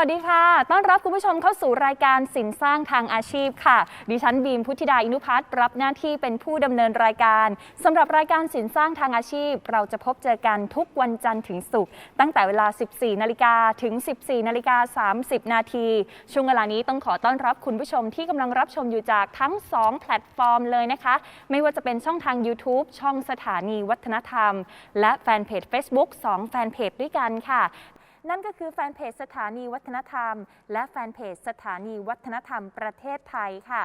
สวัสดีค่ะ ต้อนรับคุณผู้ชมเข้าสู่รายการสินสร้างทางอาชีพค่ะ ดิฉันบีมพุทธิดาอินุพัฒน์รับหน้าที่เป็นผู้ดำเนินรายการสำหรับรายการสินสร้างทางอาชีพ เราจะพบเจอกันทุกวันจันทร์ถึงศุกร์ตั้งแต่เวลา 14 นาฬิกาถึง 14 นาฬิกา 30 นาที ช่วงเวลานี้ต้องขอต้อนรับคุณผู้ชมที่กำลังรับชมอยู่จากทั้ง 2 แพลตฟอร์มเลยนะคะ ไม่ว่าจะเป็นช่องทาง YouTube ช่องสถานีวัฒนธรรม และแฟนเพจ Facebook 2 แฟนเพจด้วยกันค่ะ นั่นก็คือแฟนเพจสถานีวัฒนธรรม และแฟนเพจสถานีวัฒนธรรมประเทศไทยค่ะ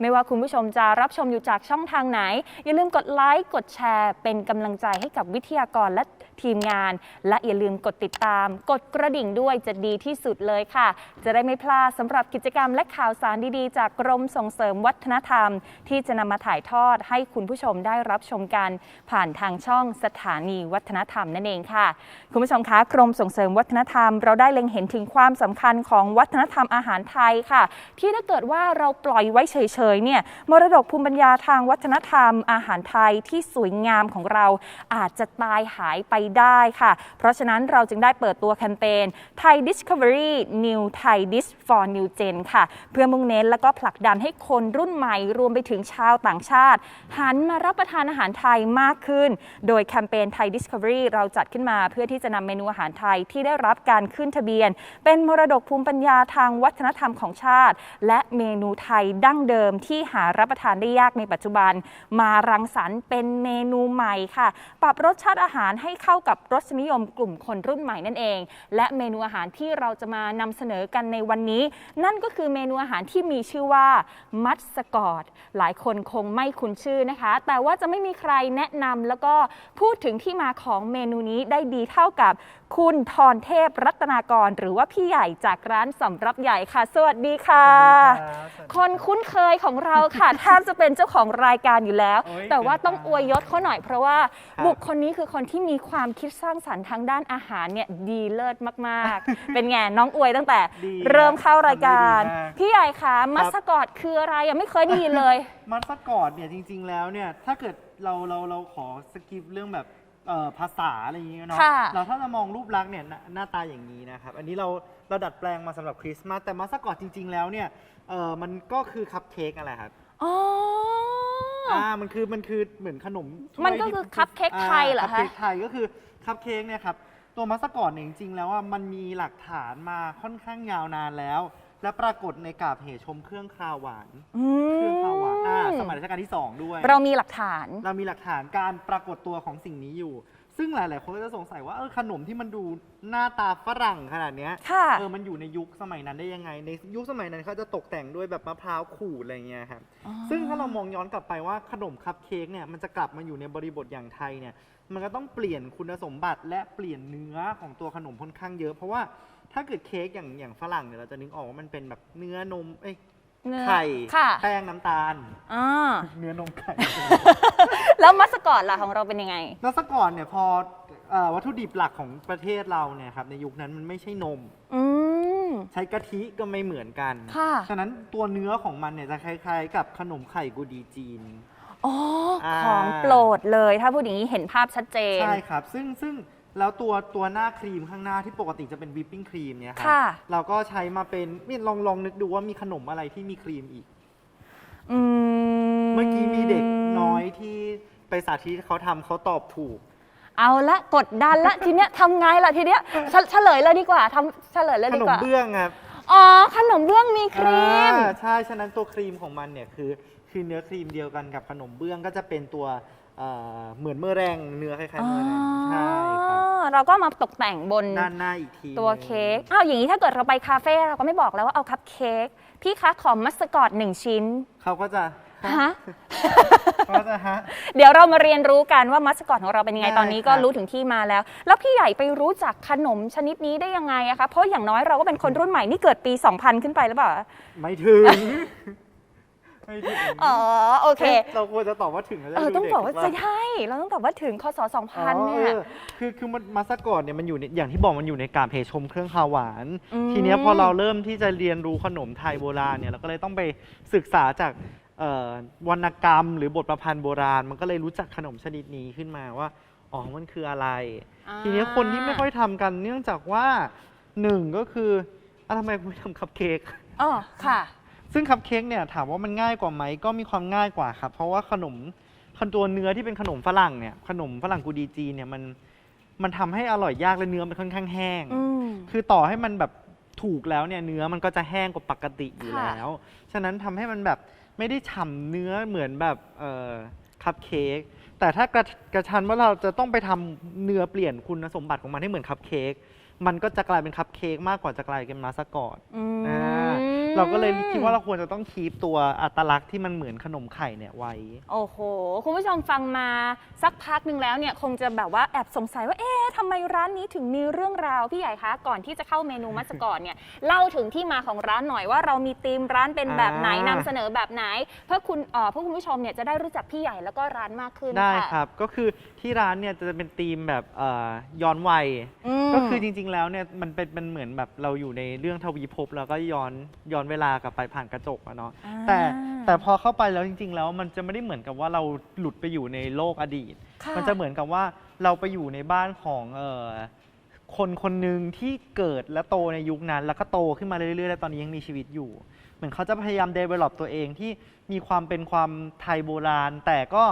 ไม่ว่าคุณผู้ชมจะรับชมอยู่จากช่องทางไหน อย่าลืมกดไลค์กดแชร์ เป็นกำลังใจให้กับวิทยากรและทีมงาน และอย่าลืมกดติดตาม กดกระดิ่งด้วยจะดีที่สุดเลยค่ะ จะได้ไม่พลาดสำหรับกิจกรรมและข่าวสารดีๆ จากกรมส่งเสริมวัฒนธรรม ที่จะนำมาถ่ายทอดให้คุณผู้ชมได้รับชมกัน ผ่านทางช่องสถานีวัฒนธรรมนั่นเองค่ะ คุณผู้ชมคะกรมส่งเสริมวัฒนธรรม เราได้เล็งเห็นถึงความสำคัญของวัฒนธรรมอาหารไทยค่ะ ที่ถ้าเกิดว่าเราปล่อยไว้เฉยๆเนี่ยมรดกภูมิปัญญาทางวัฒนธรรม อาหารไทยที่สวยงามของเราอาจจะตายหายไปได้ค่ะ เพราะฉะนั้นเราจึงได้เปิดตัวแคมเปญ Thai Discovery New Thai Dish for New Gen ค่ะ เพื่อมุ่งเน้นและก็ผลักดันให้คนรุ่นใหม่รวมไปถึงชาวต่างชาติ หันมารับประทานอาหารไทยมากขึ้น โดยแคมเปญ Thai Discovery เราจัดขึ้นมาเพื่อที่จะนำเมนูอาหารไทยที่ได้ได้รับการขึ้นทะเบียน เป็นมรดกภูมิปัญญาทางวัฒนธรรมของชาติ และเมนูไทยดั้งเดิมที่หารับประทานได้ยากในปัจจุบัน มารังสรรค์เป็นเมนูใหม่ค่ะ ปรับรสชาติอาหารให้เข้ากับรสนิยมกลุ่มคนรุ่นใหม่นั่นเอง และเมนูอาหารที่เราจะมานำเสนอกันในวันนี้ นั่นก็คือเมนูอาหารที่มีชื่อว่ามัสกอตหลายคนคงไม่คุ้นชื่อนะคะ แต่ว่าจะไม่มีใครแนะนำแล้วก็พูดถึงที่มาของเมนูนี้ได้ดีเท่ากับ คุณทรเทพรัตนากร หรือว่าพี่ใหญ่จากร้านสำรับใหญ่ค่ะ สวัสดีค่ะ คนคุ้นเคยของเราค่ะแทบจะเป็นเจ้าของรายการอยู่แล้วโอ้ยแต่ว่าเกินไปต้องอวยยศเขาหน่อยเพราะว่าครับบุคคลนี้คือคนที่มีความคิดสร้างสรรค์ทางด้านอาหารเนี่ยดีเลิศมากๆ เป็นไงน้องอวยตั้งแต่ดีเริ่มเข้ารายการทำได้ดีมากพี่ใหญ่คะมัสกอตคืออะไรยังไม่เคยได้ยินเลย มัสกอตเนี่ยจริง ๆ แล้วเนี่ยถ้าเกิดเราเราเราขอสกิปเรื่องแบบ เอ่อภาษาอะไรอย่างเงี้ยเนาะค่ะ เราถ้าจะมองรูปลักษณ์เนี่ยหน้าหน้าตาอย่างนี้นะครับ อันนี้เราเราดัดแปลงมาสำหรับคริสต์มาสแต่มัสกอตจริง ๆ แล้วเนี่ยเออมันก็คือคัพเค้กอะไรครับอ๋ออ อ่ามันคือมันคือเหมือนขนมถ้วยมันก็คือที่คัพเค้กไทยเหรอคะคัพเค้กไทยก็คือคัพเค้กเนี่ยครับตัวมัสกอตเนี่ยจริงๆแล้วอะมันมีหลักฐานมาค่อนข้างยาวนานแล้ว และปรากฏในกาบเหชมเครื่องคาวหวาน อืเครื่องคาวหวาน อ่าสมัยมรัชกาลที่ 2 ด้วย เรามีหลักฐาน เรามีหลักฐานการปรากฏตัวของสิ่งนี้อยู่ ซึ่งหลาย ๆ คนก็จะสงสัยว่าเออขนมที่มันดูหน้าตาฝรั่งขนาดเนี้ยค่ะ เออมันอยู่ในยุคสมัยนั้นได้ยังไง ในยุคสมัยนั้นเขาจะตกแต่งด้วยแบบมะพร้าวขูดอะไรเงี้ยครับอ๋อซึ่งถ้าเรามองย้อนกลับไปว่าขนมคัพเค้กเนี่ยมันจะกลับมาอยู่ในบริบทอย่างไทยเนี่ยมันก็ต้องเปลี่ยนคุณสมบัติและเปลี่ยนเนื้อของตัวขนมค่อนข้างเยอะ เพราะว่าถ้าเกิดเค้กอย่างอย่างฝรั่งเนี่ยเราจะนึกออกว่ามันเป็นแบบเนื้อนมเอ้ย เนื้อไข่ค่ะแป้งน้ำตาล อ่าเนื้อนมไข่แล้วมัสกอตล่ะของเราเป็นยังไง แล้วสก่อนเนี่ยพอเอ่อวัตถุดิบหลักของประเทศเราเนี่ยครับในยุคนั้นมันไม่ใช่นม อืม ใช้กะทิก็ไม่เหมือนกัน ค่ะ ฉะนั้นตัวเนื้อของมันเนี่ยจะคล้ายๆ กับขนมไข่กูดีจีน อ๋ออ่าของโปรดเลย ถ้าพูดอย่างนี้เห็นภาพชัดเจน ใช่ครับ ซึ่งซึ่ง แล้วตัวตัวหน้าครีมข้างหน้าที่ปกติจะเป็นวิปปิ้งครีมเนี่ยครัค่ะ เราก็ใช้มาเป็นนี่ลองลองนึกดูว่ามีขนมอะไรที่มีครีมอีก อืมเมื่อกี้มีเด็กน้อยที่ไปสาธิตเขาทำเขาตอบถูก เอาละกดดันละทีเนี้ยทำไงล่ะทีเนี้ยเฉเฉลยเลยดีกว่าทำเฉลยเลยขดีนกมว่าเบื้องครับอ๋อขนมเบื้องมีครีม อ่าใช่ ฉะนั้นตัวครีมของมันเนี่ยคือคือเนื้อครีมเดียวกันกับขนมเบื้องก็จะเป็นตัว เอ่อเหมือนเมื่อแรงเนื้อคล้ายๆเมื่อแรงใช่ครับอ๋อเราก็มาตกแต่งบนด้านหน้าอีกทีตัวหนึ่งเค้กอ้าวอย่างนี้ถ้าเกิดเราไปคาเฟ่เราก็ไม่บอกแล้วว่าเอาคัพเค้กพี่คะขอมัสกอตหนึ่งชิ้นเขาก็จะฮะ เขาก็จะฮะ เดี๋ยวเรามาเรียนรู้กันว่ามัสกอตของเราเป็นยังไงได้ตอนนี้ก็ครับ รู้ถึงที่มาแล้ว แล้วพี่ใหญ่ไปรู้จักขนมชนิดนี้ได้ยังไงอะคะเพราะอย่างน้อยเราก็เป็นคนรุ่นใหม่นี่เกิดปี 2000 ขึ้นไปหรือเปล่า ไม่ถึง ไม่ถึงอ๋อโอเคอ๊ะเราควรจะตอบว่าถึงแล้วจะเออดูต้องด็บอกว่าหรืใช่เปล่ใช่เราต้องตอบว่าถึงคศอ๋อ2000เนี่ยออคือคือมันมาสกอตเนี่ยมันอยู่ในอย่างที่บอกมันอยู่ในกาบเพชมเครื่องคาวหวาน อืม ทีเนี้ยพอเราเริ่มที่จะเรียนรู้ขนมไทยโบราณเนี่ยเราก็เลยต้องไปศึกษาจากเอ่อวรรณกรรม หรือบทประพันธ์โบราณ มันก็เลยรู้จักขนมชนิดนี้ขึ้นมาว่าอ๋อมันคืออะไร ทีเนี้ยคนที่ไม่ค่อยทำกันเนื่องจากว่าหนึ่งก็คืออะทำไมคุณไม่ทำคัพเค้ก อ๋อค่ะ ซึ่งคัพเค้กเนี่ยถามว่ามันง่ายกว่าไหมก็มีความง่ายกว่าครับเพราะว่าขนมขนตัวเนื้อที่เป็นขนมฝรั่งเนี่ยขนมฝรั่งกูดีจีนเนี่ยมันมันทำให้อร่อยยากและเนื้อมันค่อนข้างแห้ง อืม คือต่อให้มันแบบถูกแล้วเนี่ยเนื้อมันก็จะแห้งกว่าปกติอยู่ค่ะ แล้ว ฉะนั้นทำให้มันแบบไม่ได้ฉ่ำเนื้อเหมือนแบบเอ่อคัพเค้ก แต่ถ้ากระกระชันว่าเราจะต้องไปทำเนื้อเปลี่ยนคุณสมบัติของมันให้เหมือนคัพเค้ก มันก็จะกลายเป็นคัพเค้กมากกว่าจะกลายเป็นมาสกอต อืมอ่า เราก็เลยคิดว่าเราควรจะต้องคีปตัวอัตลักษณ์ที่มันเหมือนขนมไข่เนี่ยไว้ โอ้โห คุณผู้ชมฟังมาสักพักหนึ่งแล้วเนี่ยคงจะแบบว่าแอบสงสัยว่า เอ๊ะทำไมร้านนี้ถึงมีเรื่องราว พี่ใหญ่คะ ก่อนที่จะเข้าเมนูมัสกอตเนี่ย เล่าถึงที่มาของร้านหน่อยว่าเรามีธีมร้านเป็นแบบไหนอ่านำเสนอแบบไหน เพื่อคุณเอ่อเพื่อคุณผู้ชมเนี่ยจะได้รู้จักพี่ใหญ่แล้วก็ร้านมากขึ้นได้ค่ะครับ ก็คือที่ร้านเนี่ยจะเป็นธีมแบบเอ่อย้อนวัย ม ก็คือจริงๆ แล้วเนี่ยมันเป็นมันเหมือนแบบเราอยู่ในเรื่องทวีภพแล้วก็ย้อนย้อนเวลากลับไปผ่านกระจกอะเนาะอ่า แต่แต่พอเข้าไปแล้วจริง ๆ แล้วมันจะไม่ได้เหมือนกับว่าเราหลุดไปอยู่ในโลกอดีต ค่ะมันจะเหมือนกับว่าเราไปอยู่ในบ้านของเอ่อคนคนหนึ่งที่เกิดและโตในยุคนั้น แล้วก็โตขึ้นมาเรื่อยๆและตอนนี้ยังมีชีวิตอยู่ เหมือนเขาจะพยายาม develop ตัวเองที่มีความเป็นความไทยโบราณ แต่ก็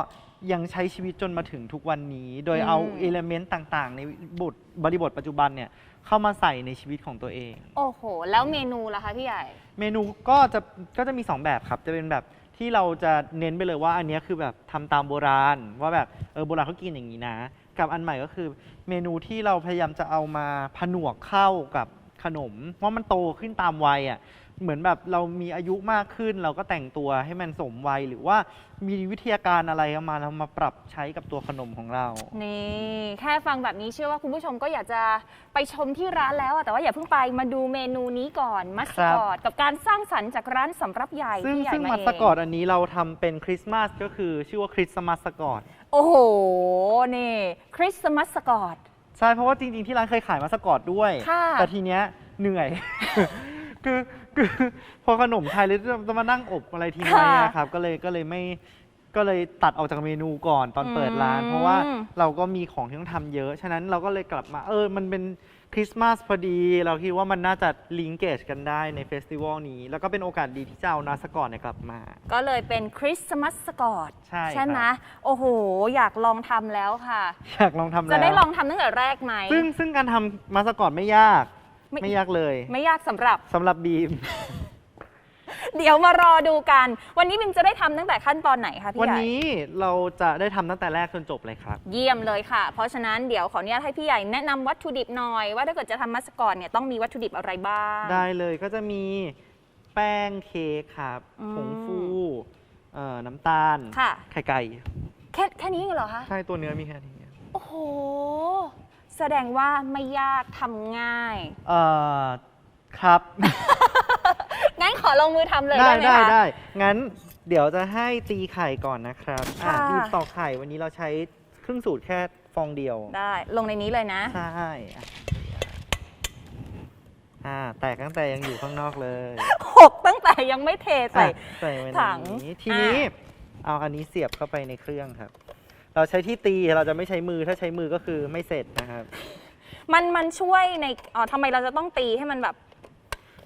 ยังใช้ชีวิตจนมาถึงทุกวันนี้ โดยเอาอืม เอลเมนต์ต่าง ๆ ในบทบริบทปัจจุบันเนี่ย เข้ามาใส่ในชีวิตของตัวเอง โอ้โห แล้วเมนูล่ะคะพี่ใหญ่ เมนูก็จะก็จะมี 2 แบบครับ จะเป็นแบบที่เราจะเน้นไปเลยว่าอันเนี้ยคือแบบทำตามโบราณ ว่าแบบเออโบราณเขากินอย่างนี้นะ กับอันใหม่ก็คือ เมนูที่เราพยายามจะเอามาผนวกเข้ากับขนมเพราะมันโตขึ้นตามวัยอะ เหมือนแบบเรามีอายุมากขึ้น เราก็แต่งตัวให้มันสมวัยหรือว่ามีวิทยาการอะไรเอามาเรามาปรับใช้กับตัวขนมของเรา นี่แค่ฟังแบบนี้เชื่อว่าคุณผู้ชมก็อยากจะไปชมที่ร้านแล้วอะแต่ว่าอย่าเพิ่งไปมาดูเมนูนี้ก่อนมัสครับ กอตกับการสร้างสรรค์จากร้านสำรับใหญ่ซึ่งที่ใหญ่ซึ่งมามัเอสกอตงอันนี้เราทำเป็นคริสต์มาสก็คือชื่อว่าคริสต์มาสกอตโอ้โหนี่คริสต์มาสกอตใช่เพราะว่าจริงๆที่ร้านเคยขายมาสกอตด้วย ค่ะ แต่ทีเนี้ยเหนื่อย คือ คือพอขนมไทยเลยจะมานั่งอบอะไรทีน้อยอะครับ ก็เลยก็เลยไม่ก็เลยตัดออกจากเมนูก่อนตอนเปิดร้าน เพราะว่าเราก็มีของที่ต้องทำเยอะ ฉะนั้นเราก็เลยกลับมาเออมันเป็นคริสต์มาสพอดี เราคิดว่ามันน่าจะลิงเกจกันได้ในเฟสติวัลนี้ แล้วก็เป็นโอกาสดีที่จะเอานาสกอตเนี่ยกลับมา ก็เลยเป็นคริสต์มาสกอตใช่ใช่ไหมครับโอ้โห อยากลองทำแล้วค่ะ อยากลองทำแล้ว จะได้ลองทำตั้งแต่แรกไหม ซึ่งซึ่งการทำมาสกอตไม่ยาก ไม่ไม่ยากเลยไม่ยากสำหรับ สำหรับบีม เดี๋ยวมารอดูกัน วันนี้บิมจะได้ทำตั้งแต่ขั้นตอนไหนคะพี่วันใหญ่นี้เราจะได้ทำตั้งแต่แรกจนจบเลยครับ เยี่ยมเลยค่ะ เพราะฉะนั้นเดี๋ยวขออนุญาตให้พี่ใหญ่แนะนำวัตถุดิบหน่อยว่าถ้าเกิดจะทำมัสกอตเนี่ยต้องมีวัตถุดิบอะไรบ้าง ได้เลยก็จะมีแป้งเค้กครับอืมผงฟูเอ่อน้ำตาล ค่ะ ไข่ไก่ แค่แค่นี้เหรอคะ ใช่ตัวเนื้อมีแค่นี้โอ้โห แสดงว่าไม่ยากทำง่าย เอ่อครับ งั้นขอลงมือทำเลยได้ได้ไหมได้คะ ได้งั้นเดี๋ยวจะให้ตีไข่ก่อนนะครับอะค่ะ บีบตอกไข่วันนี้เราใช้ครึ่งสูตรแค่ฟองเดียวได้ลงในนี้เลยนะ ใช่อะอ่าแตกตั้งแต่ยังอยู่ข้างนอกเลยหกตั้งแต่ยังไม่เทใส่ อะใส่ไว้ในถังนี้ทีนี้ เอาอันนี้เสียบเข้าไปในเครื่องครับ เราใช้ที่ตีเราจะไม่ใช้มือถ้าใช้มือก็คือไม่เสร็จนะครับ มันมันช่วยในอ๋อทำไมเราจะต้องตีให้มันแบบ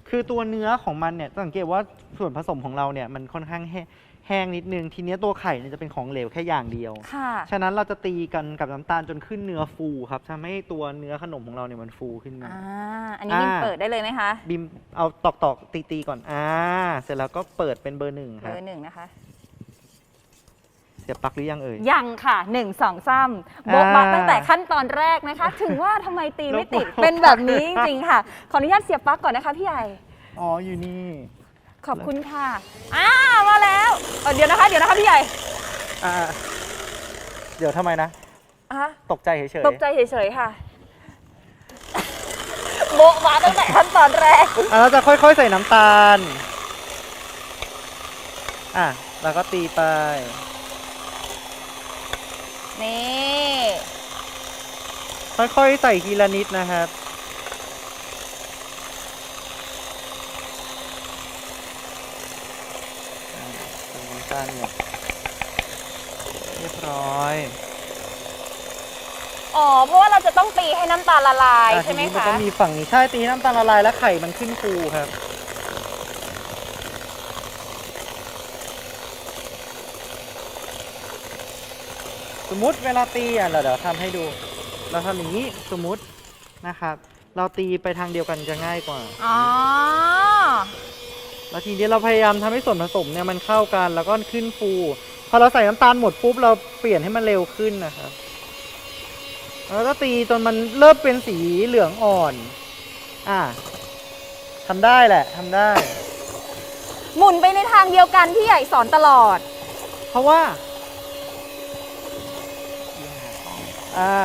คือตัวเนื้อของมันเนี่ยสังเกตว่าส่วนผสมของเราเนี่ยมันค่อนข้างแห้แห้งนิดนึงทีเนี้ยตัวไข่เนี่ยจะเป็นของเหลวแค่อย่างเดียว ค่ะ ฉะนั้นเราจะตีกันกับน้ำตาลจนขึ้นเนื้อฟูครับทำให้ตัวเนื้อขนมของเราเนี่ยมันฟูขึ้นมา อ่า อันนี้บิมอ่า เปิดได้เลยไหมคะ บิมเอาตอกตอกตีตีๆก่อนอ่าเสร็จแล้วก็เปิดเป็นเบอร์หนึ่งคเบรับอร์หนึ่งนะคะ เสียบปลั๊กหรือยังเอ่ย ยังค่ะหนึ่งสองซ้ำโบะบักอ่าตั้งแต่ขั้นตอนแรกนะคะ ถึงว่าทำไมตีไม่ติดแล้วเป็นแบบนี้จริงๆค่ะ ขออนุญาตเสียบปลั๊กก่อนนะคะพี่ใหญ่ อ๋ออยู่นี่ ขอบคุณค่ะ อ้ามาแล้วเอ่อเดี๋ยวนะคะ เดี๋ยวนะคะพี่ใหญ่อ่า เดี๋ยวทำไมนะ อะตกใจเฉยๆตกใจเฉยๆค่ะ โบะมาตั้งแต่ขั้นตอนแรก อะเราจะค่อยๆใส่น้ำตาล อะ แล้วก็ตีไป นี่ค่อยๆใส่ทีละนิดนะครับอะใส่น้ำตาลหมดเรียบร้อยอ๋อ เพราะว่าเราจะต้องตีให้น้ำตาลละลายอะใช่ไหมทีนี้มันคะ ก็มีฝั่งนี้ใช่ตีน้ำตาลละลายแล้วไข่มันขึ้นฟูครับ มมุติเวลาตีอะเดี๋ยวเดี๋ยวทำให้ดู เราทำอย่างนี้สมมุตินะครับ เราตีไปทางเดียวกันจะง่ายกว่า อ๋อ แล้วทีนี้เราพยายามทำให้ส่วนผสมเนี่ยมันเข้ากันแล้วก็ขึ้นฟู พอเราใส่น้ำตาลหมดปุ๊บเราเปลี่ยนให้มันเร็วขึ้นนะครับ แล้วก็ตีจนมันเริ่มเป็นสีเหลืองอ่อน อ่าทำได้แหละทำได้ หมุนไปในทางเดียวกันที่ใหญ่สอนตลอด เพราะว่า อ่า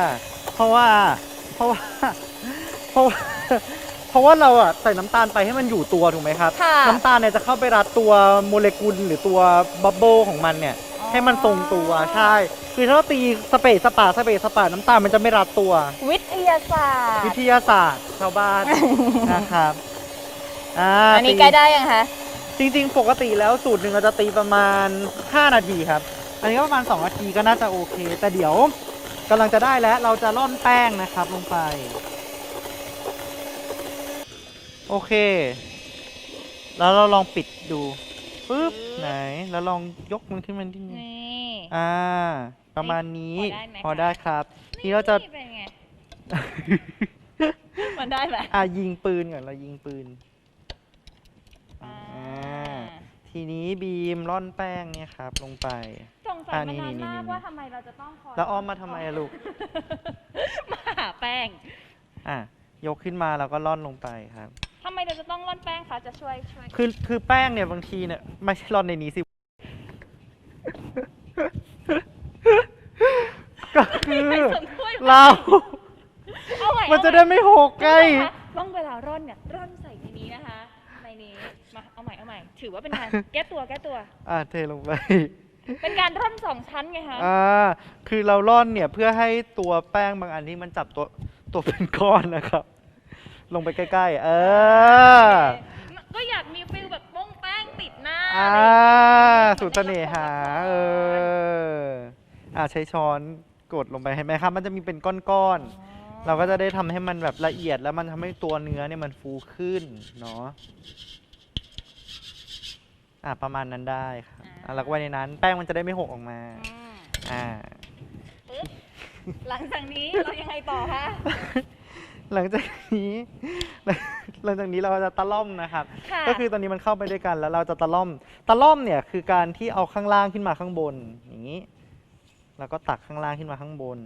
เพราะว่าเพราะว่าเพราะว่าเพราะว่าเราอะใส่น้ำตาลไปให้มันอยู่ตัวถูกไหมครับ ค่ะ น้ำตาลเนี่ยจะเข้าไปรัดตัวโมเลกุลหรือตัวบับเบิลของมันเนี่ยอ๋อให้มันทรงตัวใช่ คือถ้าเราตีสเปซสปาสเปซสปาน้ำตาลมันจะไม่รัดตัว วิทยาศาสตร์วิทยาศาสตร์ชาวบ้าน นะครับอ่าอันนี้ตีใกล้ได้ยังคะ จริง ๆ ปกติแล้วสูตรหนึ่งเราจะตีประมาณ 5 นาทีครับ อันนี้ก็ประมาณ 2 นาทีก็น่าจะโอเค แต่เดี๋ยว กำลังจะได้แล้วเราจะร่อนแป้งนะครับลงไป โอเค แล้วเราลองปิดดูปึ๊บไหน แล้วลองยกมันขึ้นมาที่นี่นี่อ่า ประมาณนี้พอได้ไหมพอคะได้ครับ ทีนี้เราจะเป็นไง มันได้ไหม อ่ายิงปืนก่อนเรายิงปืนอ่า ทีนี้บีมร่อนแป้งเนี่ยครับ ลงไป สงสัยอะมานี่นานนี่มากนี่ว่าทำไมเราจะต้องคอยแล้วอ้อมมาทำไมอะลูก มาหาแป้งอะยกขึ้นมาแล้วก็ร่อนลงไปครับ ทำไมเราจะต้องร่อนแป้งคะจะช่วยช่วยคือคือแป้งเนี่ยบางทีเนี่ยไม่ใช่ร่อนในนี้สิ ก็คือไม่สมควรเรา เอาใหม่มันจะได้ไม่หกไงคุณผู้ชมคะต้องเวลาร่อนเนี่ย ถือว่าเป็นการ แก้ตัวแก้ตัว อะเทลงไป เป็นการร่อนสองชั้นไงคะอ่า คือเราร่อนเนี่ยเพื่อให้ตัวแป้งบางอันที่มันจับตัวตัวเป็นก้อนนะครับ ลงไปใกล้ๆ เออ ก็อยากมีฟิลแบบโป้งแป้งติดหน้าอ่าอะไรสูตรเสน่หา เออ อ่าใช้ช้อนกดลงไปเห็นไหมครับ มันจะมีเป็นก้อนๆ เราก็จะได้ทำให้มันแบบละเอียดแล้วมันทำให้ตัวเนื้อเนี่ยมันฟูขึ้นเนาะ อ่าประมาณนั้นได้ครับอะแล้วก็ไว้ในนั้น แป้งมันจะได้ไม่หกออกมาอืมอ่า ปึ๊บหลังจากนี้เรายังไงต่อคะหลังจากนี้ หลังจากนี้เราจะตะล่อมนะครับค่ะก็คือตอนนี้มันเข้าไปด้วยกันแล้วเราจะตะล่อม ตะล่อมเนี่ยคือการที่เอาข้างล่างขึ้นมาข้างบนอย่างนี้ แล้วก็ตักข้างล่างขึ้นมาข้างบน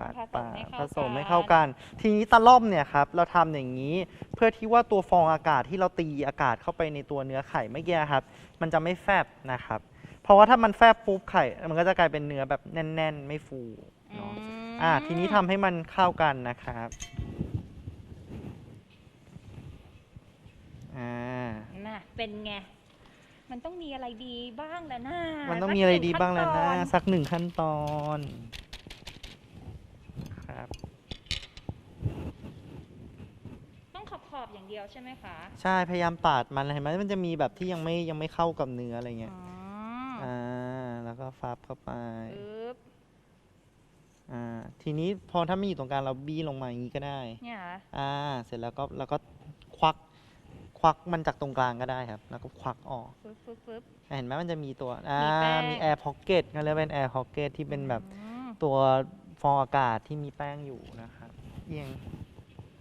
ปาดปาดผสมให้เข้ากันทีนี้ตะล่อมเนี่ยครับเราทำอย่างนี้เพื่อที่ว่าตัวฟองอากาศที่เราตีอากาศเข้าไปในตัวเนื้อไข่เมื่อกี้ครับ มันจะไม่แฟบนะครับ เพราะว่าถ้ามันแฟบปุ๊บไข่ มันก็จะกลายเป็นเนื้อแบบแน่น ๆ ไม่ฟูเนาะอ่าทีนี้ทำให้มันเข้ากันนะครับอ่า น่ะเป็นไง มันต้องมีอะไรดีบ้างแหละนะมันต้องมีอะไรดีบ้างแล้วนะ สักหงขั้ตอสักหนึ่งขั้นตอนครับ ต้องขอบขอบๆอย่างเดียวใช่ไหมคะใช่พยายามปาดมันเห็นไหมมันจะมีแบบที่ยังไม่ยังไม่เข้ากับเนื้ออะไรเงี้ยอ๋ออ่าแล้วก็ฟับเข้าไปปึ๊บอ่าทีนี้พอถ้าไม่อยู่ตรงกลางเราบี้ลงมาอย่างนี้ก็ได้ เนี่ยเหรออ่า เสร็จแล้วก็แล้วก็ควักควักมันจากตรงกลางก็ได้ครับ แล้วก็ควักออกฟึบฟึบฟึบเห็นไหมมันจะมีตัวอ่ามีแป้ง มีแอร์พ็อกเก็ตก็เรียกเป็นแอร์พ็อกเก็ตที่เป็นแบบอืมตัว ฟองอากาศที่มีแป้งอยู่นะครับเอียง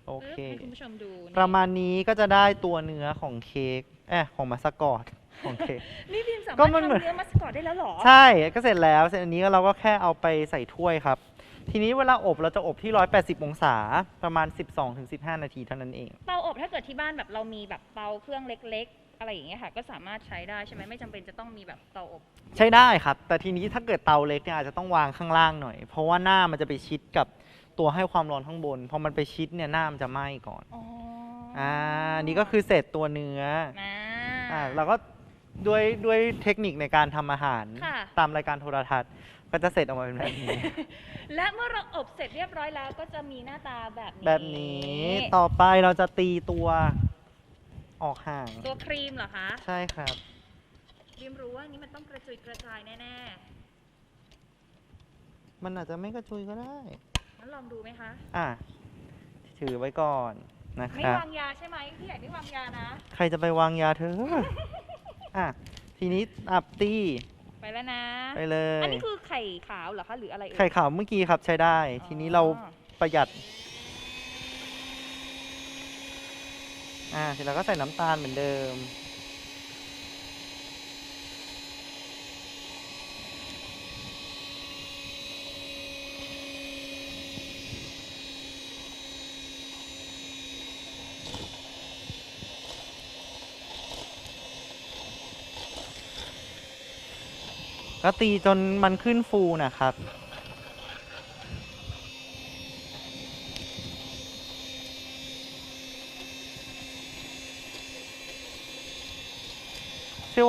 โอเคปึ๊บให้คุณผู้ชมดูนี่ประมาณนี้ก็จะได้ตัวเนื้อของเค้กเอ๊ะของมาสกอตของเค้ก นี่พิมพ์สาก็มารถมันเหมือน ทำเนื้อมัสคอตได้แล้วเหรอ ใช่ก็เสร็จแล้วเสร็จอันนี้เราก็แค่เอาไปใส่ถ้วยครับ ทีนี้เวลาอบเราจะอบที่ 180 องศาประมาณ 12-15 นาทีเท่านั้นเอง เตาอบถ้าเกิดที่บ้านแบบเรามีแบบเตาเครื่องเล็กๆ อะไรอย่างเงี้ยค่ะ ก็สามารถใช้ได้ใช่ไหมไม่จำเป็นจะต้องมีแบบเตาอบ ใช้ได้ครับ แต่ทีนี้ถ้าเกิดเตาเล็กเนี่ยอาจจะต้องวางข้างล่างหน่อย เพราะว่าหน้ามันจะไปชิดกับตัวให้ความร้อนข้างบน พอมันไปชิดเนี่ยหน้ามันจะไหม้ก่อนอ๋ออ่านี่ก็คือเสร็จตัวเนื้ออ่า อ่าเราก็ด้วยด้วยเทคนิคในการทำอาหาร ค่ะ ตามรายการโทรทัศน์ก็จะเสร็จออกมาเป็นแบบนี้ และเมื่อเราอบเสร็จเรียบร้อยแล้วก็จะมีหน้าตาแบบนี้ แบบนี้ต่อไปเราจะตีตัว ออกห่าง ตัวครีมเหรอคะใช่ครับริมรู้ว่าอันนี้มันต้องกระจุยกระจายแน่มันอาจจะไม่กระจุยก็ได้งั้นลองดูไหมคะ อะ ถือไว้ก่อนนะคไม่รับ วางยาใช่ไหมพี่ใหญ่ไม่วางยานะ ใครจะไปวางยาเธอ อะ ทีนี้อับตี้ไปแล้วนะ ไปเลย อันนี้คือไข่ขาวเหรอคะหรืออะไรเอ่ยไข่ขาวเมื่อกี้ครับใช้ได้ ทีนี้เราอ๋อประหยัด อ่าเสร็จแล้วก็ใส่น้ำตาลเหมือนเดิม ก็ตีจนมันขึ้นฟูนะครับ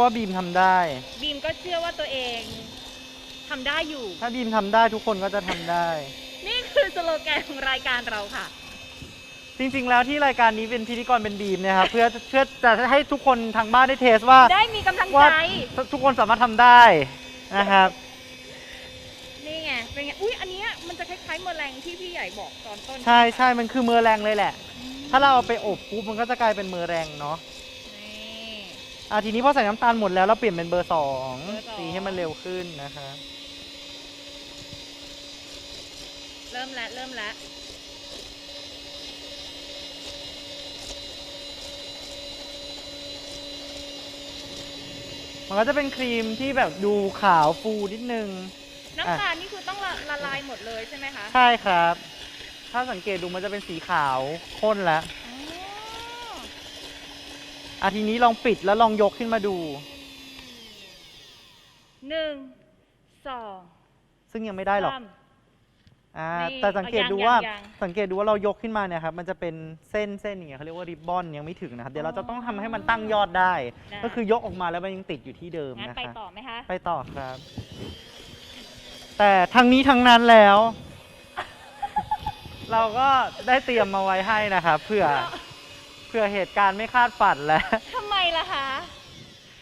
ว่าบีมทำได้ บีมก็เชื่อว่าตัวเองทำได้อยู่ ถ้าบีมทำได้ทุกคนก็จะทำได้ นี่คือสโลแกนของรายการเราค่ะ จริง ๆ แล้วที่รายการนี้เป็นพิธีกรเป็นบีมเนะครับเพื่อเพื่อจะให้ทุกคนทางบ้านได้เทสว่าได้มีกำลังว่าใจ ทุกคนสามารถทำได้นะครับ นี่ไง เป็นไง อุ้ยอันเนี้ยมันจะคล้ายๆแมลงที่พี่ใหญ่บอกตอนต้นใช่ใช่มันคือมือแรงเลยแหละอืมถ้าเราเอาไปอบปุ๊บมันก็จะกลายเป็นมือแรงเนาะนี่ อะทีนี้พอใส่น้ำตาลหมดแล้วเราเปลี่ยนเป็นเบอร์สองเบอร์สอง ตีให้มันเร็วขึ้นนะคะเริ่มแล้วเริ่มแล้วมันก็จะเป็นครีมที่แบบดูขาวฟูนิดนึง น้ำตาลนี่คือต้องละละลายหมดเลยใช่ไหมคะ ใช่ครับ ถ้าสังเกตดูมันจะเป็นสีขาวข้นแล้ว อ๋ออะทีนี้ลองปิดแล้วลองยกขึ้นมาดู หนึ่งสองซึ่งยังไม่ได้หรอกสาม อ่านี่แต่สังเกตเอายังดูว่ายังสังเกตดูว่าเรายกขึ้นมาเนี่ยครับมันจะเป็นเส้นเส้นอย่างเงี้ยเขาเรียกว่าริบบอนยังไม่ถึงนะครับเดี๋ยวเราจะต้องทำให้มันตั้งยอดได้ ได้ ก็คือยกออกมาแล้วมันยังติดอยู่ที่เดิมงั้นนะไปครับต่อไหมคะ ไปต่อครับ แต่ทั้งนี้ทั้งนั้นแล้ว เราก็ได้เตรียมมาไว้ให้นะครับเผื่อ เผื่อเหตุการณ์ไม่คาดฝันแล้ว ทำไมล่ะคะ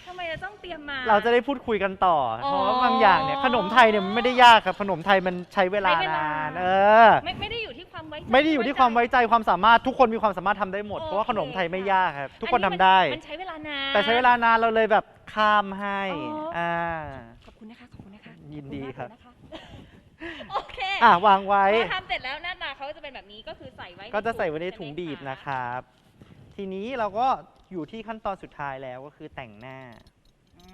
ทำไมจะต้องเตรียมมา เราจะได้พูดคุยกันต่อออเพราะว่าบางอย่างเนี่ยขนมไทยเนี่ยมันไม่ได้ยากครับ ขนมไทยมันใช้เวลาใช้เวลานานเออ ไม่ไม่ได้อยู่ที่ความไว้ใจไม่ได้อยู่ที่ความไว้ใจความสามารถทุกคนมีความสามารถทำได้หมด โอเคเพราะว่าขนมไทยไม่ยากครับ ทุกคนอัทำได้มันใช้เวลานาน แต่ใช้เวลานานเราเลยแบบข้ามให้อ๋ออ่ อ่า ขอบคุณนะคะ ขอบคุณนะคะยินดีครับ ขอณมากเลยนะคะโอเคอะวางไว้ พอทำเสร็จแล้วหน้าตาเขาจะเป็นแบบนี้ก็คือใส่ไว้ก็จะใส่ไว้ในช่ถุงหมบีบคะนะครับ ทีนี้เราก็อยู่ที่ขั้นตอนสุดท้ายแล้วก็คือแต่งหน้า อื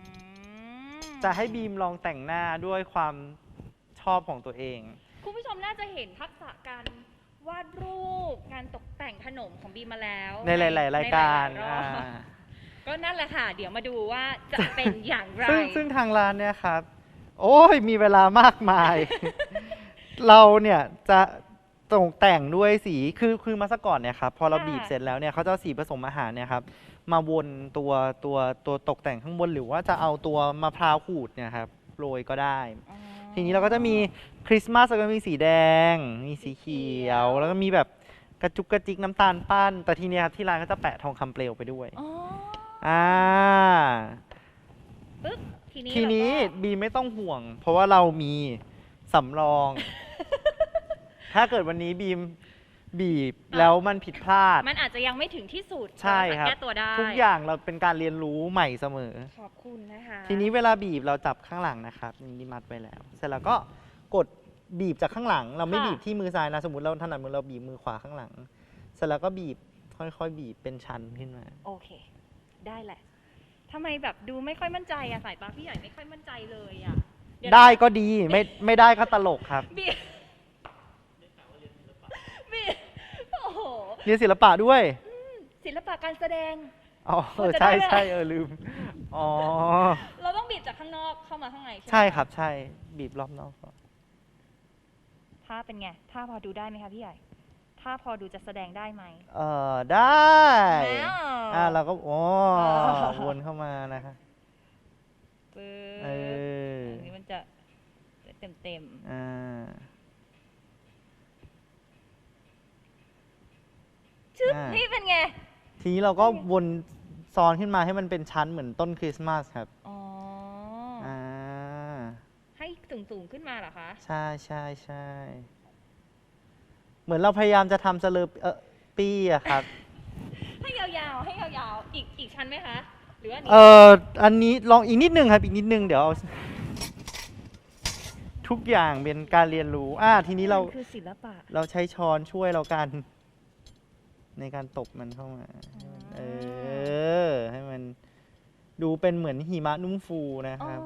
มจะให้บีมลองแต่งหน้าด้วยความชอบของตัวเอง คุณผู้ชมน่าจะเห็นทักษะการวาดรูปการตกแต่งขนมของบีมมาแล้วในหลาย ๆ รายการในหลอ่าๆรอบก็นั่นแหละค่ะ เดี๋ยวมาดูว่าจะเป็นอย่างไร ซึ่งซึ่งทางร้านเนี่ยครับ โอ้ยมีเวลามากมาย เราเนี่ยจะ ตกแต่งด้วยสีคือคือมาสก่อนเนี่ยครับพอเราค่ะบีบเสร็จแล้วเนี่ยเขาจะเอาสีผสมอาหารเนี่ยครับมาวนตัวตัวตัวตกแต่งข้างบนหรือว่าจะเอาตัวมะพร้าวขูดเนี่ยครับโรยก็ได้ อ๋อ ทีนี้เราก็จะมีคริสต์มาสแล้วก็มีสีแดง มีสีเขียว แล้วก็มีแบบกระจุกกระจิกน้ำตาลปั้น แต่ทีเนี้ยครับที่ร้านก็จะแปะทองคำเปลวไปด้วยอ๋ออ่าปึ๊บทีนี้ทีนี้เราก็บีไม่ต้องห่วง เพราะว่าเรามีสำรอง ถ้าเกิดวันนี้บีมบีบแล้วมันผิดพลาด มันอาจจะยังไม่ถึงที่สุดใช่ครับ แก้ตัวได้ทุกอย่างเราเป็นการเรียนรู้ใหม่เสมอ ขอบคุณนะคะทีนี้เวลาบีบเราจับข้างหลังนะครับนี่มัดไว้แล้ว เสร็จแล้วก็กดบีบจากข้างหลัง เราไม่บีบที่มือซ้ายนะ สมมติเราถนัดมือเราบีบมือขวาข้างหลัง เสร็จแล้วก็บีบค่อยๆ บีบเป็นชั้นขึ้นมา โอเค ได้แหละทำไมแบบดูไม่ค่อยมั่นใจอะสายตาพี่ใหญ่ไม่ค่อยมั่นใจเลยอะเยวนะได้ก็ดีไม่ไม่ได้ก็ตลกครับบีบีโอ้โห เรียนศิลปะด้วยศิลปะการแสดง อ๋อเออจะใช่ได้ไหมใช่เออลืม อ๋อ เราต้องบีบจากข้างนอกเข้ามาข้างในใช่ไหมใช่ครับใช่บีบรอบนอกก่อนถ้าเป็นไงถ้าพอดูได้ไหมคะพี่ใหญ่ถ้าพอดูจะแสดงได้ไหมเออได้แล้วอ่า เราก็โอ้อ๋อวนเข้ามานะคะ ปึ๊เอบออันนี้มันจะเต็มเต็มๆ อ่า ชึบอ่า นี่เป็นไง ทีนี้เราก็วนซ้อนขึ้นมาให้มันเป็นชั้นเหมือนต้นคริสต์มาสครับอ๋อออ่าให้สูงสูงๆขึ้นมาเหรอคะ ใช่ใช่ใช่เหมือนเราพยายามจะทำสเลอเออปี้อะครับ ให้ยาวๆ ให้ยาวๆ อีกอีกชั้นไหมคะ หรือว่าเอออันนี้ลองอีกนิดนึงครับ อีกนิดนึงเดี๋ยวเอาทุกอย่างเป็นการเรียนรู้ อ่า ทีนี้เรา คือศิลปะ เราใช้ช้อนช่วยเรากัน ในการตบมันเข้ามา เออ ให้มันดูเป็นเหมือนหิมะนุ่มฟูนะอ๋อครับ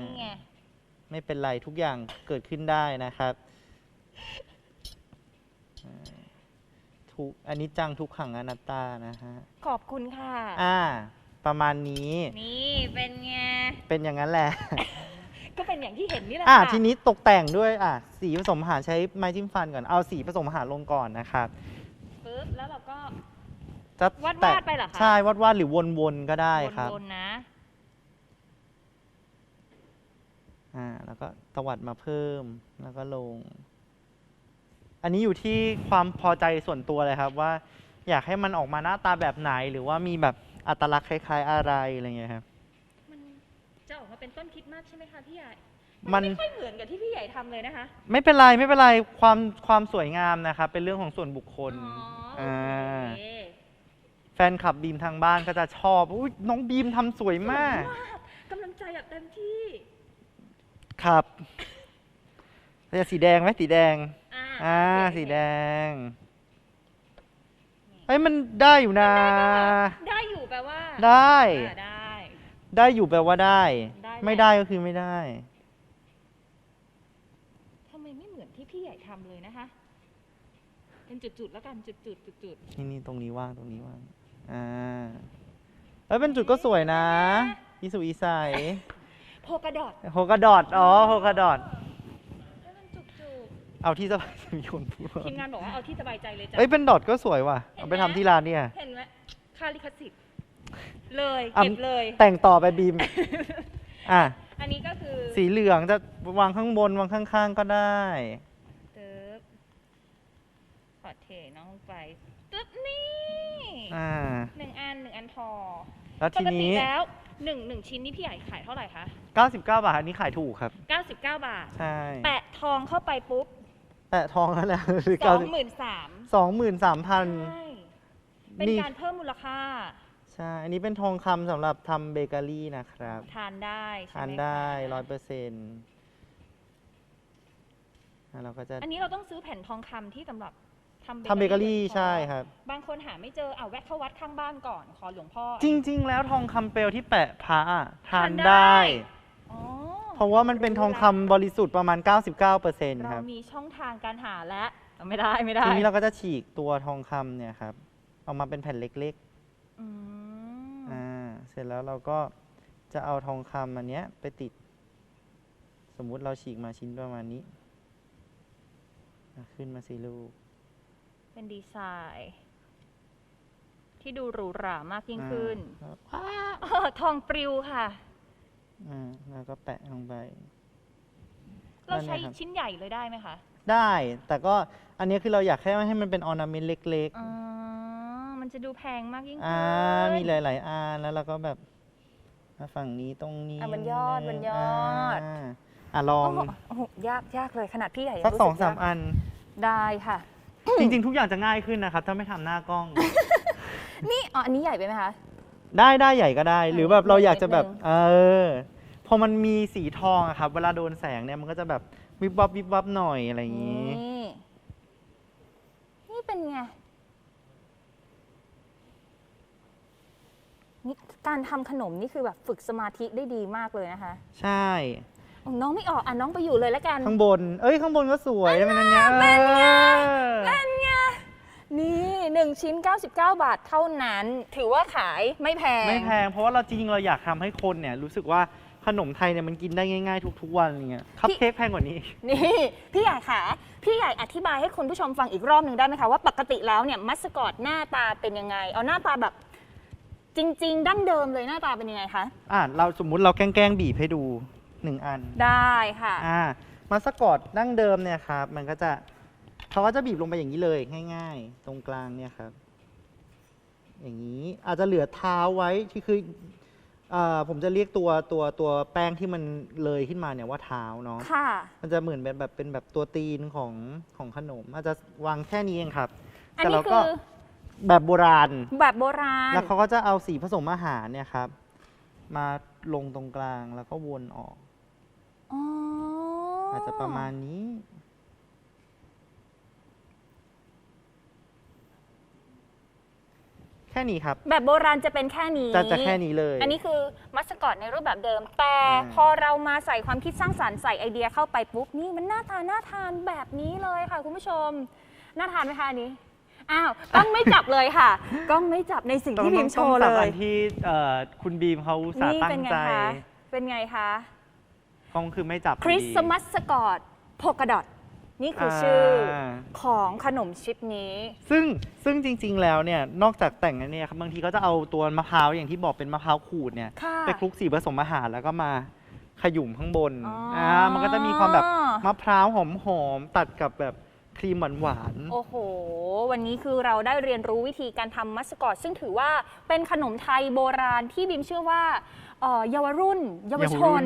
นี่ไงาไม่เป็นไรทุกอย่างเกิดขึ้นได้นะครับอ่าทุกอันนี้จังทุกขังอนัตตานะฮะ ขอบคุณค่ะ อ่า ประมาณนี้ นี่เป็นไง เป็นอย่างนั้นแหละ ก็เป็นอย่างที่เห็นนี่แหละอ่าค่ะทีนี้ตกแต่งด้วยอ่าสีผสมอาหารใช้ไม้จิ้มฟันก่อนเอาสีผสมอาหารลงก่อนนะครับปึ๊บแล้วเราก็ จะวาดแตะวาดไปเหรอคะ ใช่วาดวาดหรือวนๆก็ได้ครับวนๆนะ อ่าแล้วก็ตวัดมาเพิ่มแล้วก็ลง อันนี้อยู่ที่ความพอใจส่วนตัวเลยครับว่า อยากให้มันออกมาหน้าตาแบบไหน หรือว่ามีแบบอัตลักษณ์คล้าย ๆ อะไรอะไรเงี้ยครับ มันจะออกมา เป็นต้นคริดมากใช่ไหมคะพี่ใหญ่มันไม่ค่อยเหมือนกับที่พี่ใหญ่ทำเลยนะคะ ไม่เป็นไรไม่เป็นไรความความสวยงามนะครับเป็นเรื่องของส่วนบุคคลอ๋ออ่าโอเคแฟนคลับบีมทางบ้านก็จะชอบอุ้ยน้องบีมทำสวยมาก กำลังใจแบบเต็มที่ครับจะสีแดงไหมสีแดง อ่าอ่าโอเคสีแดงเฮ้ยมันได้อยู่นะ ได้อยู่แปลว่าได้ อ่าได้ ได้อยู่แปลว่าได้ ได้แหละ ไม่ได้ก็คือไม่ได้ ทำไมไม่เหมือนที่พี่ใหญ่ทำเลยนะคะ เป็นจุดๆแล้วกันจุดๆจุดนี่นี่ตรงนี้ว่างตรงนี้ว่าง อ่าเอ้ยเป็นจุดก็สวยนะอีสุอีใสๆโพกระดอดโฮกาดอดอ๋อโฮกาดอดให้มันจุกเอาที่สบายมีคนพูดๆทีมงานบอกว่าเอาที่สบายใจเลยจ้ะ เอ้ยเป็นดอทก็สวยว่ะ เอาไปทำที่ร้านเนี่ย เห็นไหมค่าลิขสิทธิ์ เลยอะเก็บเลย แต่งต่อไปบีม อะ อันนี้ก็คือสีเหลืองจะวางข้างบน วางข้าง ๆ ก็ได้เติบขอเทน้องลงไปตึ๊บนี่อ่า หนึ่งอันหนึ่งอันพอแล้วปทีกตินี้ แล้วหนึ่งหนึ่งชิ้นนี่พี่ใหญ่ขายเท่าไหร่คะ99 บาท อันนี้ขายถูกครับ 99 บาท ใช่ แปะทองเข้าไปปุ๊บแตะทองแล้วแหละสองหมื่นสามสองหมื่นสามพันใช่เป็นนี่การเพิ่มมูลค่า ใช่ อันนี้เป็นทองคำสำหรับทำเบเกอรี่นะครับทานได้ใช่ทานไหมได้คะร้อยเปอร์เซ็นต์เราก็จะอันนี้เราต้องซื้อแผ่นทองคำที่สำหรับทำทำเบเกอรี่โดยเฉพาะใช่ครับ บางคนหาไม่เจอเอาแวะเข้าวัดข้างบ้านก่อนขอหลวงพ่อ จริง ๆ แล้วทองคำเปลวที่แปะพระอะทานทานได้ ได้ อ๋อเพราะว่ามันเป็นทองคำบริสุทธิ์ประมาณ 99%คเรารับ มีช่องทางการหาแล้วไม่ได้ไม่ได้ ทีนี้เราก็จะฉีกตัวทองคำเนี่ยครับออกมาเป็นแผ่นเล็ก อืมๆอ่าเสร็จแล้วเราก็จะเอาทองคำอันเนี้ยไปติด สมมุติเราฉีกมาชิ้นประมาณนี้อะขึ้นมาสิลูก เป็นดีไซน์ ที่ดูหรูหรามากยิ่งขึ้นอ่าเออทองปลิวค่ะ อ่าแล้วก็แปะลงไป เราใช้นั่นนะครับ ชิ้นใหญ่เลยได้ไหมคะได้แต่ก็อันนี้คือเราอยากแค่ให้มันเป็นออร์นาเมนต์เล็กอ๋อมัน จะดูแพงมากยิ่งๆขึ้นอ่ามีหลาย ๆอันแล้วเราก็แบบอะฝั่งนี้ตรงนี้อะบนยอดนิบนนึงยอดอ่าอะลองโอ้โหโอ้โหยากยากเลยขนาดพี่ใหญ่ยังสักรู้สองยสามอัน ได้ค่ะ จริง ๆ ทุกอย่างจะง่ายขึ้นนะครับ ถ้าไม่ทำหน้ากล้อง นี่อ๋ออันนี้ใหญ่ไปไหมคะ ได้ได้ใหญ่ก็ได้ หรือแบบเราอยากจะแบบ นิดนึง เออ พอมันมีสีทองอะครับ เวลาโดนแสงเนี่ยมันก็จะแบบวิบวับวิบวับหน่อยอะไรอย่างนี้ นี่ นี่เป็นไง นี่ การทำขนมนี่คือแบบฝึกสมาธิได้ดีมากเลยนะคะใช่ อ๋อน้องไม่ออกอะน้องไปอยู่เลยแล้วกัน ข้างบน เอ้ยข้างบนก็สวยเป็นอย่างเงี้ยเป็นไง เออนั่นไงนี่หนึ่งชิ้น 99 บาทเท่านั้น ถือว่าขายไม่แพง ไม่แพงเพราะว่าเราจริงๆเราอยากทำให้คนเนี่ยรู้สึกว่าขนมไทยเนี่ยมันกินได้ง่ายๆ ทุกๆวันอย่างเงี้ยคัพเค้กแพงกว่านี้อีกนี่ พี่ใหญ่ค่ะ พี่ใหญ่อธิบายให้คุณผู้ชมฟังอีกรอบหนึ่งได้ไหมคะ ว่าปกติแล้วเนี่ยมัสกอตหน้าตาเป็นยังไง เอาหน้าตาแบบ จริง ๆ ดั้งเดิมเลยหน้าตาเป็นยังไงคะ อะเราสมมุติเราแกล้งๆบีบให้ดูหนึ่งอันได้ค่ะ อ่ามาสกอตดั้งเดิมเนี่ยครับ มันก็จะเขาก็จะบีบลงไปอย่างนี้เลยง่าย ๆ ตรงกลางเนี่ยครับ อย่างนี้อาจจะเหลือเท้าไว้ที่คือเอ่อผมจะเรียกตัวตัวตัวแป้งที่มันเลยขึ้นมาเนี่ยว่าเท้าเนาะค่ะ มันจะเหมือนเป็นแบบเป็นแบบตัวตีนของของขนม อาจจะวางแค่นี้เองครับ อันแต่นี้เราคืก็อ แบบโบราณ แบบโบราณ แล้วเขาก็จะเอาสีผสมอาหารเนี่ยครับ มาลงตรงกลางแล้วก็วนออก อ๋อออาจจะประมาณนี้ แค่นี้ครับ แบบโบราณจะเป็นแค่นี้ จะจะแค่นี้เลย อันนี้คือมัสคอตในรูปแบบเดิม แต่อ่า พอเรามาใส่ความคิดสร้างสรรค์ใส่ไอเดียเข้าไปปุ๊บนี่มันน่าทานน่าทานแบบนี้เลยค่ะคุณผู้ชม น่าทานไหมคะอันนี้ อ้าวกล้องไม่จับเลยค่ะกล้องไม่จับในสิ่งต้องที่บีต้องมโชต้องว์จัเลบอัย นที่เอ่อคุณบีมเขาอุตสาห์นี่ตั้เป็นงไงใจคะ เป็นไงคะ กล้องคือไม่จับคริสต์มาสกอตโพกดอทนี่คือชื่ออาของขนมชิปนี้ ซึ่งซึ่งจริง ๆ แล้วเนี่ย นอกจากแต่งแล้วเนี่ยครับบางทีเขาจะเอาตัวมะพร้าวอย่างที่บอกเป็นมะพร้าวขูดเนี่ย ค่ะไปคลุกสีผสมอาหารแล้วก็มาขยุ่มข้างบนอ๋ออ่ มันก็จะมีความแบบมะพร้าวหอมๆตัดกับแบบ ครีมหวานโอ้โห วันนี้คือเราได้เรียนรู้วิธีการทำมัสกอตซึ่งถือว่าเป็นขนมไทยโบราณที่บิมเชื่อว่าเอ่อเยาวรุ่น เยาวชน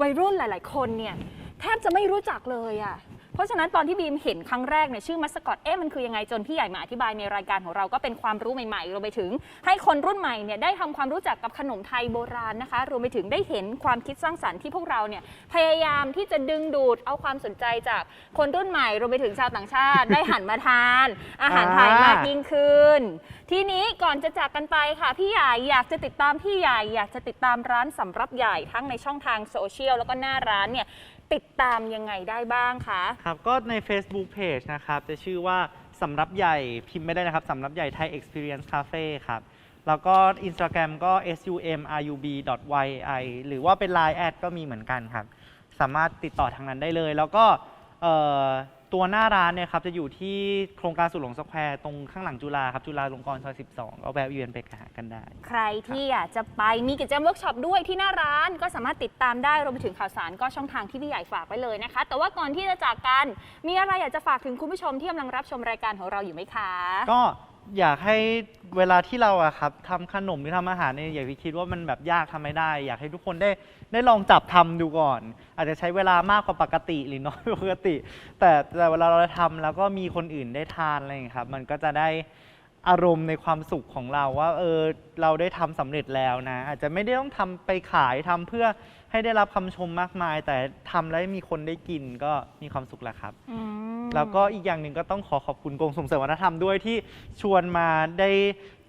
วัยรุ่นหลาย ๆ คนเนี่ยแทบจะไม่รู้จักเลยอะ่ะเพ ราะฉะนั้นตอนที่บีมเห็นครั้งแรกเนี่ยชื่อมัสกอตเอ๊ะมันคือยังไงจนพี่ใหญ่มาอธิบายในรายการของเราก็เป็นความรู้ใหม่ๆรวมไปถึง ให้คนรุ่นใหม่เนี่ยได้ทำความรู้จักกับขนมไทยโบราณนะคะรวมไปถึงได้เห็นความคิดสร้างสรรค์ที่พวกเราเนี่ยพยายามที่จะดึงดูดเอาความสนใจจากคนรุ่นใหม่รวมไปถึงชาวต่างชาติ ได้หันมาทาน อาหารไทยมากยิ่งขึ้น ทีนี้ก่อนจะจากกันไปค่ะพี่ใหญ่อยากจะติดตามพี่ใหญ่อยากจะติดตามร้านสำรับใหญ่ทั้งในช่องทางโซเชียลแล้วก็หน้าร้านเนี่ย ติดตามยังไงได้บ้างคะ ครับ ก็ใน Facebook Page นะครับ จะชื่อว่าสำรับใหญ่พิมพ์ไม่ได้นะครับสำรับใหญ่ไทย Experience Cafe ครับ แล้วก็ Instagram ก็ sumrub.yi หรือว่าเป็น Line แอดก็มีเหมือนกันครับ สามารถติดต่อทางนั้นได้เลย แล้วก็เอ่อ ตัวหน้าร้านเนี่ยครับจะอยู่ที่โครงการสุดหลงสแควร์ตรงข้างหลังจุฬาครับจุฬาลงกรณ์ซอย 12 ก็แวะเวียนไปหากันได้ ใครที่อยากจะไปมีกิจกรรมเวิร์กช็อปด้วยที่หน้าร้านก็สามารถติดตามได้รวมไปถึงข่าวสารก็ช่องทางที่พี่ใหญ่ฝากไว้เลยนะคะ แต่ว่าก่อนที่จะจากกัน มีอะไรอยากจะฝากถึงคุณผู้ชมที่กำลังรับชมรายการของเราอยู่ไหมคะ ก็ อยากให้เวลาที่เราอะครับทำขนมหรือทำอาหารเนี่ยอย่าไปคิดว่ามันแบบยากทำไม่ได้ อยากให้ทุกคนได้ได้ลองจับทำดูก่อน อาจจะใช้เวลามากกว่าปกติหรือน้อยกว่าปกติ แต่แต่เวลาเราทำแล้วก็มีคนอื่นได้ทานอะไรอย่างเงี้ยครับ มันก็จะได้อารมณ์ในความสุขของเราว่าเออเราได้ทำสำเร็จแล้วนะ อาจจะไม่ได้ต้องทำไปขายทำเพื่อให้ได้รับคำชมมากมาย แต่ทำแล้วมีคนได้กินก็มีความสุขแหล้วครับ อืม แล้วก็อีกอย่างหนึ่งก็ต้องขอขอบคุณกรมส่งเสริมวัฒนธรรมด้วยที่ชวนมาได้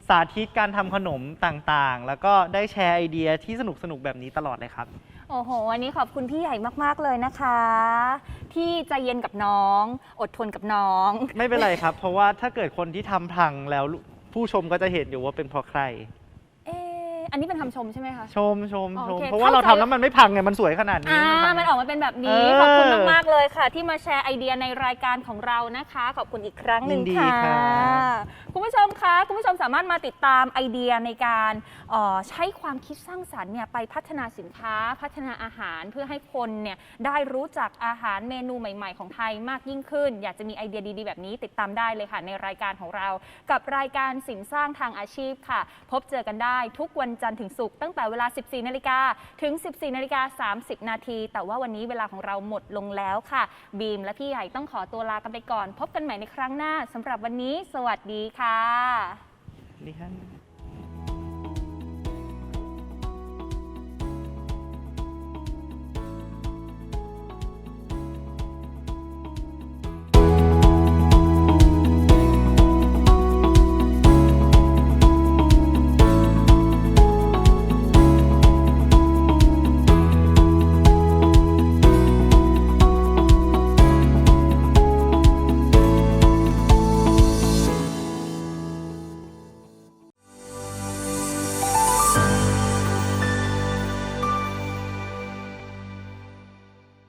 สาธิตการทำขนมต่างๆ แล้วก็ได้แชร์ไอเดียที่สนุกๆแบบนี้ตลอดเลยครับ โอ้โห วันนี้ขอบคุณพี่ใหญ่มาก ๆ เลยนะคะ ที่ใจเย็นกับน้อง อดทนกับน้อง ไม่เป็นไรครับ เพราะว่าถ้าเกิดคนที่ทำพังแล้วผู้ชมก็จะเห็นอยู่ว่าเป็นเพราะใครเอออันนี้เป็นคำชมใช่ไหมคะ ชมชมอ๋อชโอมเคเพราะว่าเราเข้าใจ ทำแล้วมันไม่พังไงมันสวยขนาดนี้อ่าพังมันออกมาเป็นแบบนี้ เออขอบคุณมาก ๆ เลยค่ะ ที่มาแชร์ไอเดียในรายการของเรานะคะ ขอบคุณอีกครั้งหนึ่งยินดีค่ะ ครับ คุณผู้ชมคะ คุณผู้ชมสามารถมาติดตามไอเดียในการเอ่อใช้ความคิดสร้างสรรค์เนี่ยไปพัฒนาสินค้า พัฒนาอาหารเพื่อให้คนเนี่ยได้รู้จักอาหารเมนูใหม่ ๆ ของไทยมากยิ่งขึ้น อยากจะมีไอเดียดีๆ แบบนี้ติดตามได้เลยค่ะในรายการของเรา กับรายการสินสร้างทางอาชีพค่ะ พบเจอกันได้ทุกวันจันทร์ถึงศุกร์ตั้งแต่เวลา 14 นาฬิกาถึง 14 นาฬิกา 30 นาที แต่ว่าวันนี้เวลาของเราหมดลงแล้วค่ะ บีมและพี่ใหญ่ต้องขอตัวลากันไปก่อน พบกันใหม่ในครั้งหน้าสำหรับวันนี้ สวัสดีค่ะนี่ฮะ